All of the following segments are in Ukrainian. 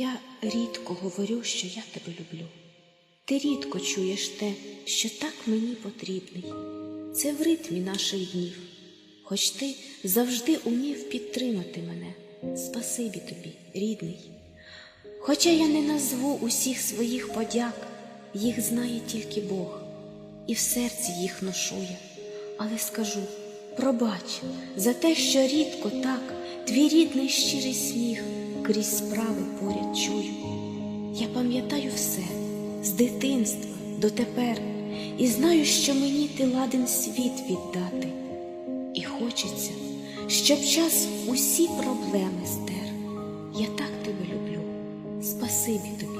Я рідко говорю, що я тебе люблю. Ти рідко чуєш те, що так мені потрібний. Це в ритмі наших днів, хоч ти завжди умів підтримати мене. Спасибі тобі, рідний. Хоча я не назву усіх своїх подяк, їх знає тільки Бог, і в серці їх ношу я, але скажу пробач за те, що рідко так твій рідний щирий сміх крізь справи поряд чую. Я пам'ятаю все з дитинства до тепер, і знаю, що мені ти ладен світ віддати. І хочеться, щоб час усі проблеми стер. Я так тебе люблю. Спасибі тобі,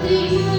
Thank you.